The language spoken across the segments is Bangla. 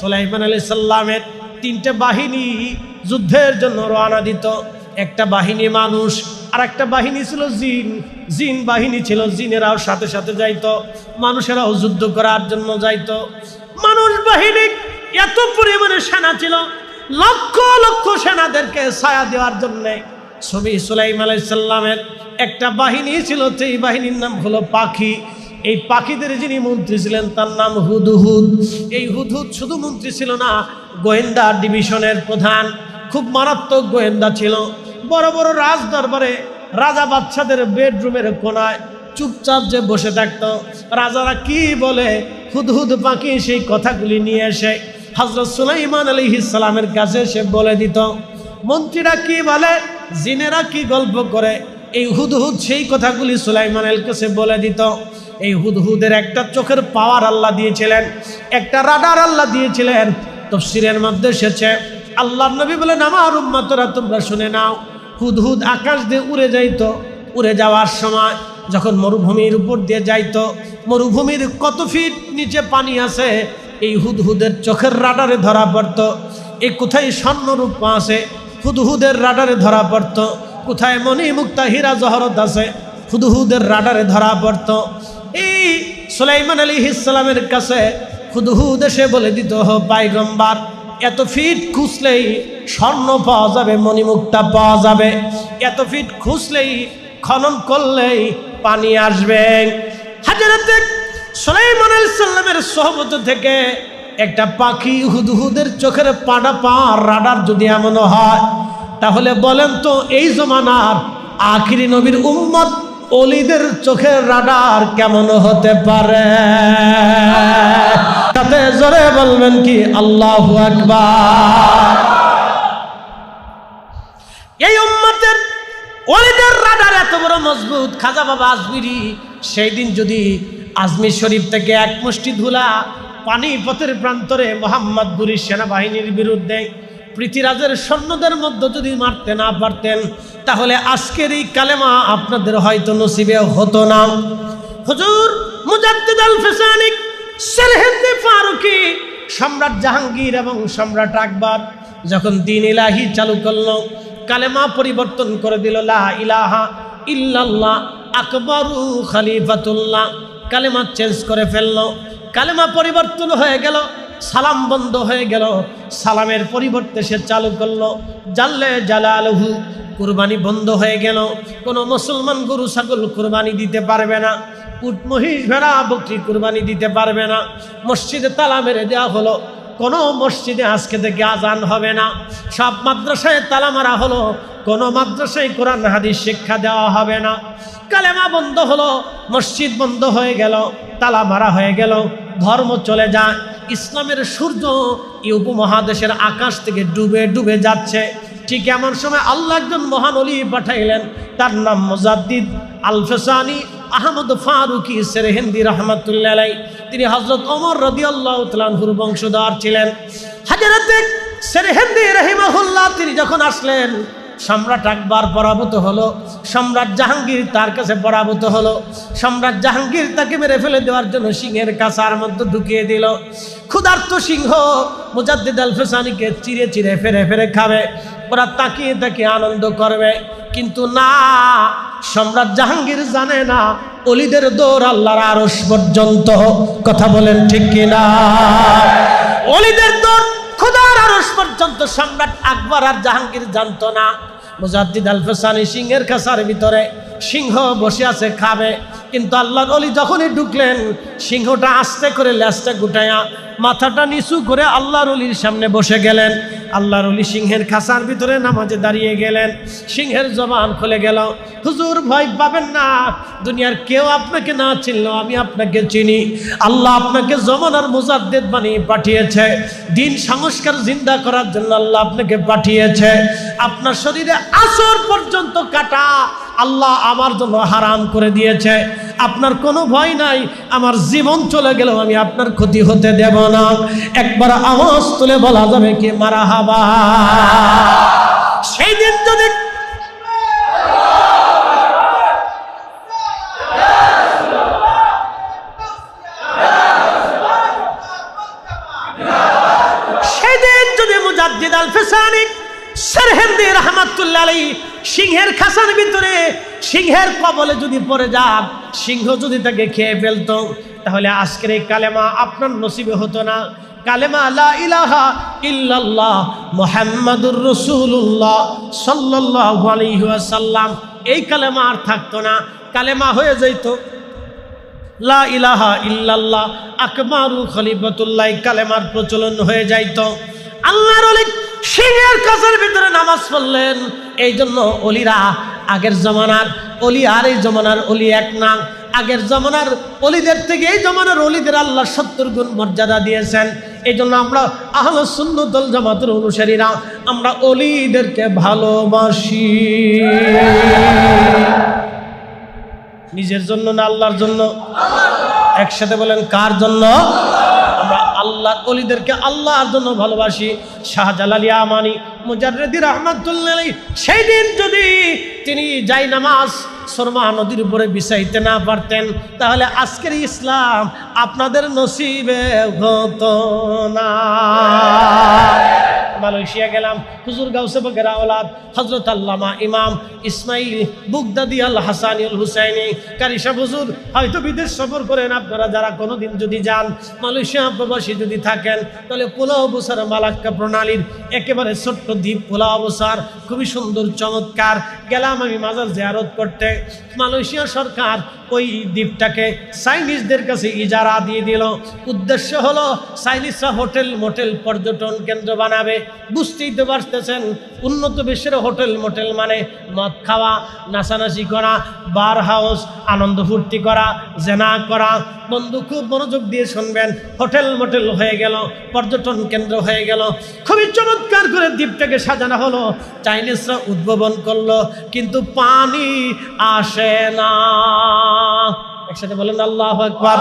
সুলাইমান আলী সাল্লামের তিনটে বাহিনী যুদ্ধের জন্য রওনা দিত। একটা বাহিনী মানুষ আর একটা বাহিনী ছিল জিন। জিন বাহিনী ছিল, জিনেরাও সাথে সাথে যাইত, মানুষেরাও যুদ্ধ করার জন্য যাইত। মানুষ বাহিনী এত পরিমাণে সেনা ছিল, লক্ষ লক্ষ সেনাদেরকে ছায়া দেওয়ার জন্যে। ছবি সুলাইম আলাইসাল্লামের একটা বাহিনী ছিল সেই বাহিনীর নাম হলো পাখি। এই পাখিদের যিনি মন্ত্রী ছিলেন, তার নাম হুদহুদ। এই হুদহুদ শুধু মন্ত্রী ছিল না, গোয়েন্দা ডিভিশনের প্রধান, খুব মারাত্মক গোয়েন্দা ছিল। বড় বড় রাজ দরবারে রাজা বাচ্চাদের বেডরুমের কোনায় চুপচাপ যে বসে থাকতো, রাজারা কি বলে, হুদহুদ পাখি সেই কথাগুলি নিয়ে এসে হজরত সুলাইমান আলী ইসলামের কাছে সে বলে দিত, মন্ত্রীরা কি বলে, জিনেরা কি গল্প করে এই হুদহুদ সেই কথাগুলি সুলাইমানের কাছে বলে দিত। এই হুদহুদের একটা চোখের পাওয়ার আল্লাহ দিয়েছিলেন, একটা রাডার আল্লাহ দিয়েছিলেন। তফসিরের মধ্যে এসেছে আল্লাহ নবী বলেন, আমার উম্মাতরা, তোমরা শুনে নাও, হুদহুদ আকাশ দিয়ে উড়ে যাইতো। উড়ে যাওয়ার সময় যখন মরুভূমির উপর দিয়ে যাইতো, মরুভূমির কত ফিট নিচে পানি আছে, এই হুদহুদের চোখের রাডারে ধরা পড়তো। এই কোথায় স্বর্ণরূপ আছে? হুদহুদের রাডারে ধরা পড়তো। কোথায় মণি মুক্তা হীরা জহরত আছে? হুদহুদের রাডারে ধরা পড়তো। এই সুলাইমান আলী ইসলামের কাছে হুদহুদ এসে বলে দিত পাইগম্বার, এত ফিট খুঁজলেই স্বর্ণ পাওয়া যাবে মণিমুক্তা পাওয়া যাবে। এত ফিট খুঁজলেই খনন করলেই পানি আসবে। হাজারাতে সুলাইমান আলাইসাল্লামের সহবত থেকে একটা পাখি হুদহুদের চোখের পাড়া পা রাডার যদি এমন হয় তাহলে বলেন তো, এই জমানার আখিরি নবীর উম্মত অলিদের চোখের রাডার কেমন হতে পারে? তাতে জোরে বলবেন কি, আল্লাহ আকবার। এই উম্মতের অলিদের রাডার এত বড় মজবুত খাজা বাবা আজমিরি সেই দিন যদি আজমির শরীফ থেকে এক মুষ্টি ধুলা পানিপথের প্রান্তরে মোহাম্মদ বুরি সেনাবাহিনীর বিরুদ্ধে পৃথিরাজের সৈন্যদের মধ্যে যদি মারতে না পারতেন, তাহলে আজকের এই কালেমা আপনাদের হয়তো নসিবে হতো না। হুজুর মুজাদ্দিদ আল ফেসানিক সেরহেন্দে ফারুকি, সম্রাট জাহাঙ্গীর এবং সম্রাট আকবর যখন দিন ইলাহি চালু করল, কালেমা পরিবর্তন করে দিল, লা ইলাহা ইল্লাল্লাহ, আকবরু খালিফাতুল্লাহ। কালেমা চেঞ্জ করে ফেলল। কালেমা পরিবর্তন হয়ে গেল। সালাম বন্ধ হয়ে গেল। সালামের পরিবর্তে সে চালু করল, জাল্লে জালালহু, কুরবানি বন্ধ হয়ে গেল। কোনো মুসলমান গরু, ছাগল কুরবানি দিতে পারবে না। উট, মহিষ, ভেড়া, বকরি কুরবানি দিতে পারবে না। মসজিদে তালা মেরে দেওয়া হলো। কোনো মসজিদে আজকে থেকে আজান হবে না। সব মাদ্রাসায় তালা মারা হলো। কোনো মাদ্রাসায় কোরআন, হাদিস শিক্ষা দেওয়া হবে না। কালেমা বন্ধ হলো, মসজিদ বন্ধ হয়ে গেল, তালা মারা হয়ে গেল। ধর্ম চলে যায়। ইসলামের সূর্য এই উপমহাদেশের আকাশ থেকে ডুবে ডুবে যাচ্ছে। ঠিক এমন সময় আল্লাহ একজন মহান অলি পাঠাইলেন, তার নাম মোজাদ্দিদ আলফেসানি আহমদ ফারুকি সেরহেন্দি রহমতুল্লাহ। তিনি হজরত ওমর রদি আল্লাহ বংশধর ছিলেন। সেরহেন্দি রহিমাহুল্লাহ তিনি যখন আসলেন, সম্রাট আকবর পরাভূত হলো। সম্রাট জাহাঙ্গীর তার কাছে পরাভূত হলো। সম্রাট জাহাঙ্গীর তাকে মেরে ফেলে দেওয়ার জন্য সিংহের কাছার মধ্যে ঢুকিয়ে দিল। ক্ষুধার্ত সিংহ মুজাদ্দিদ আল ফেসানিকে চিরে চিরে ফেরে ফেরে খাবে। ওরা তাকিয়ে তাকিয়ে আনন্দ করবে। কিন্তু না, সম্রাট জাহাঙ্গীর জানে না, অলিদের দৌড় আল্লাহর আরস পর্যন্ত। কথা বলেন ঠিক কিনা? অলিদের দৌড় খোদার আরস পর্যন্ত সম্রাট আকবর আর জাহাঙ্গীর জানতো না। মুজাদ্দিদ আল ফেসানি সিংহের খাসার ভিতরে সিংহ বসে আছে, খাবে। কিন্তু আল্লাহর অলি যখনই ঢুকলেন, সিংহটা আস্তে করে ল্যাসটা গুটায়া মাথাটা নিচু করে আল্লাহর অলির সামনে বসে গেলেন। আল্লাহর অলি সিংহের খাসার ভিতরে নামাজে দাঁড়িয়ে গেলেন। সিংহের জবান খুলে গেল, হুজুর, ভয় পাবেন না। দুনিয়ার কেউ আপনাকে না চিনল আমি আপনাকে চিনি। আল্লাহ আপনাকে জমানার মুজাদ্দেদ বানিয়ে পাঠিয়েছে। দিন সংস্কার জিন্দা করার জন্য আল্লাহ আপনাকে পাঠিয়েছে। আপনার শরীরে আসর পর্যন্ত কাটা। আল্লাহ আমার জন্য হারাম করে দিয়েছে। আপনার কোনো ভয় নাই, আমার জীবন চলে গেলেও আমি আপনার ক্ষতি হতে দেব না। একবার আওয়াজ তুলে বলা যাবে কি মারা হাবা সেই দিন যদি মুজাদ্দিদ আল ফিসানি সরহেন্দি রহমাতুল্লাহ আলী সিংহের খাসার ভিতরে, সিংহের কবলে যদি পড়ে যান, সিংহ যদি তাকে খেয়ে ফেলতো, তাহলে আজকের এই কালেমা আপনার নসিবে হতো না। কালেমা লা মুহাম্মাদুর এই কালেমা আর থাকতো না। কালেমা হয়ে যাইত, লা ইল্লাল্লাহ আকমারু খলিফাতুল্লাহ কালেমার প্রচলন হয়ে যাইত। আল্লাহর সিংহের কাছের ভিতরে নামাজ পড়লেন। এই জন্য অলিরা আগের জমানার অলি আর এই জমানার অলি এক না আগের জমানার অলিদের থেকে এই জমানার অলিদের আল্লাহ সত্তর গুণ মর্যাদা দিয়েছেন। এই জন্য আমরা আহল সুন্নতল জামাতের অনুসারীরা আমরা অলিদেরকে ভালোবাসি। নিজের জন্য না আল্লাহর জন্য? একসাথে বলেন, কার জন্য? আল্লাহ অলিদেরকে আল্লাহর জন্য ভালোবাসি। শাহজালালি আমানি মুজাররেদি রহমাতুল্লাহ সেই দিন যদি তিনি যাই নামাজ শর্মা নদীর উপরে বিছাইতে না পারতেন, তাহলে আজকের ইসলাম আপনাদের নসিবে হতো না। মালয়েশিয়া গেলাম, হুজুর গাউসে বকের আওলাদ হজরত আল্লামা ইমাম ইসমাইল বুগদাদি আল হাসানিউল হুসাইনি। কারিশা হুজুর, হয়তো বিদেশ সফর করেন আপনারা, যারা কোনোদিন যদি যান, মালয়েশিয়া প্রবাসী যদি থাকেন, তাহলে পোলাও বসার মালাক্কা প্রণালীর একেবারে ছোট্ট দ্বীপ পোলাও বসার খুবই সুন্দর, চমৎকার। গেলাম আমি মাজার জেয়ারত করতে। মালয়েশিয়া সরকার ওই দ্বীপটাকে চাইনিজদের কাছে ইজারা দিয়ে দিল। উদ্দেশ্য হলো, চাইনিজরা হোটেল মোটেল পর্যটন কেন্দ্র বানাবে। বুঝতেই তো পারতেছেন, উন্নত বিশ্বের হোটেল মোটেল মানে মদ খাওয়া, নাচানাচি করা, বার হাউস, আনন্দ ফুর্তি করা, জেনা করা। বন্ধু, খুব মনোযোগ দিয়ে শুনবেন, হোটেল মোটেল হয়ে গেল, পর্যটন কেন্দ্র হয়ে গেল। খুবই চমৎকার করে দ্বীপটাকে সাজানো হলো, চাইনিজরা উদ্ভাবন করল, কিন্তু পানি আসে না। একসাথে বলেন আল্লাহ একবার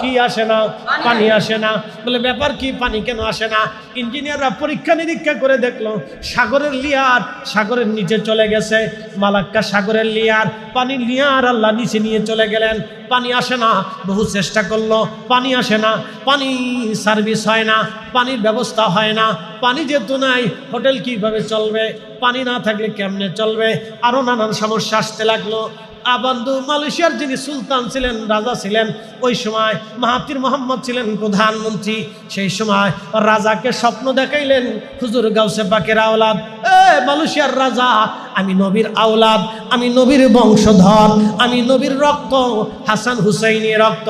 কি আসে না, পানি আসে না। বলে, ব্যাপার কি? পানি কেন আসে না? ইঞ্জিনিয়াররা পরীক্ষা নিরীক্ষা করে দেখল, সাগরের লিয়ার সাগরের নিচে চলে গেছে। মালাক্কা সাগরের লিয়ার, পানির লিয়ার আল্লাহ নিচে নিয়ে চলে গেলেন। পানি আসে না, বহু চেষ্টা করল, পানি আসে না, পানি সার্ভিস হয় না, পানির ব্যবস্থা হয় না। পানি যেহেতু নাই, হোটেল কীভাবে চলবে? পানি না থাকলে কেমনে চলবে? আরও নানান সমস্যা আসতে লাগল। আবন্ধু মালয়েশিয়ার যিনি সুলতান ছিলেন, রাজা ছিলেন, ওই সময় মাহাতির মোহাম্মদ ছিলেন প্রধানমন্ত্রী। সেই সময় রাজাকে স্বপ্ন দেখাইলেন, হুজুর গাউসে পাকের আওলাদ, এ মালয়েশিয়ার রাজা আমি নবীর আওলাদ, আমি নবীর বংশধর, আমি নবীর রক্ত, হাসান হুসাইনের রক্ত,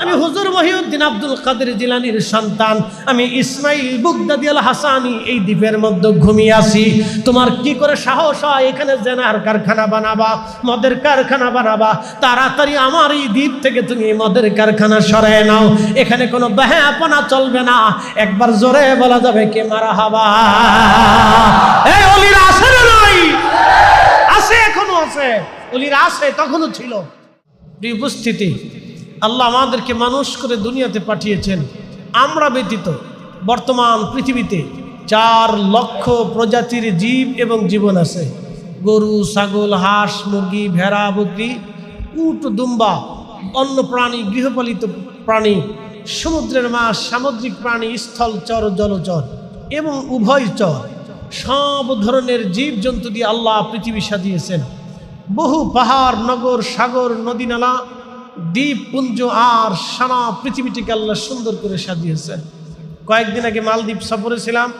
আমি হুজুর মহিউদ্দিন আব্দুল কাদের জিলানির সন্তান, আমি ইসমাইল বুগদাদি আল হাসানি এই দ্বীপের মধ্যে ঘুমিয়ে আছি। তোমার কি করে সাহস হয় এখানে জেনার কারখানা বানাবা, মদের কারখানা বানাবা? তাড়াতাড়ি আমার এই দ্বীপ থেকে তুমি মদের কারখানা সরায় নাও। এখানে কোনো ব্যাহাপনা চলবে না। একবার জোরে বলা যাবে কে মারা হাবা। এই অলিরা আছে, এখনও আছে। অলিরা আছে তখনও ছিল। উপস্থিতি, আল্লাহ আমাদেরকে মানুষ করে দুনিয়াতে পাঠিয়েছেন। আমরা ব্যতীত বর্তমান পৃথিবীতে চার লক্ষ প্রজাতির জীব এবং জীবন আছে। গরু, ছাগল, হাঁস, মুরগি, ভেড়া, বকরি, উট, দুম্বা, অন্য প্রাণী, গৃহপালিত প্রাণী, সমুদ্রের মাছ, সামুদ্রিক প্রাণী, স্থল, চর, জলচর এবং উভয় চর। সব ধরনের জীবজন্তু দিয়ে আল্লাহ পৃথিবী সাজিয়েছেন। বহু পাহাড়, নগর, সাগর নদী নালা দ্বীপ, পুঞ্জ, আর সারা পৃথিবীটিকে আল্লাহ সুন্দর করে সাজিয়েছেন। কয়েকদিন আগে মালদ্বীপ সফরে ছিলাম।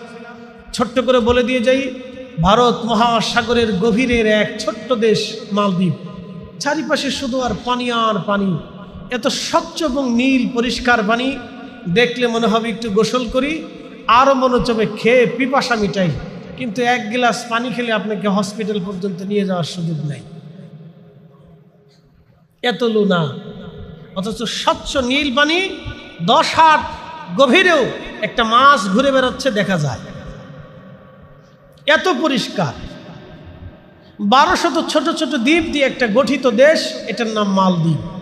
ছোট্ট করে বলে দিয়ে যাই, ভারত মহাসাগরের গভীরের এক ছোট্ট দেশ মালদ্বীপ। চারিপাশে শুধু আর পানি আর পানি। এত স্বচ্ছ এবং নীল পরিষ্কার পানি। দেখলে মনে হবে একটু গোসল করি, আরও মনে চবে খেয়ে পিপাসা মিটাই। কিন্তু এক গ্লাস পানি খেলে আপনাকে হসপিটাল পর্যন্ত নিয়ে যাওয়ার সুযোগ নেই। এত লুনা। অথচ স্বচ্ছ নীল পানি দশ হাত গভীরেও একটা মাছ ঘুরে বেড়াচ্ছে দেখা যায়। এত পরিষ্কার। বারোশত ছোট ছোট দ্বীপ দিয়ে একটা গঠিত দেশ, এটার নাম মালদ্বীপ।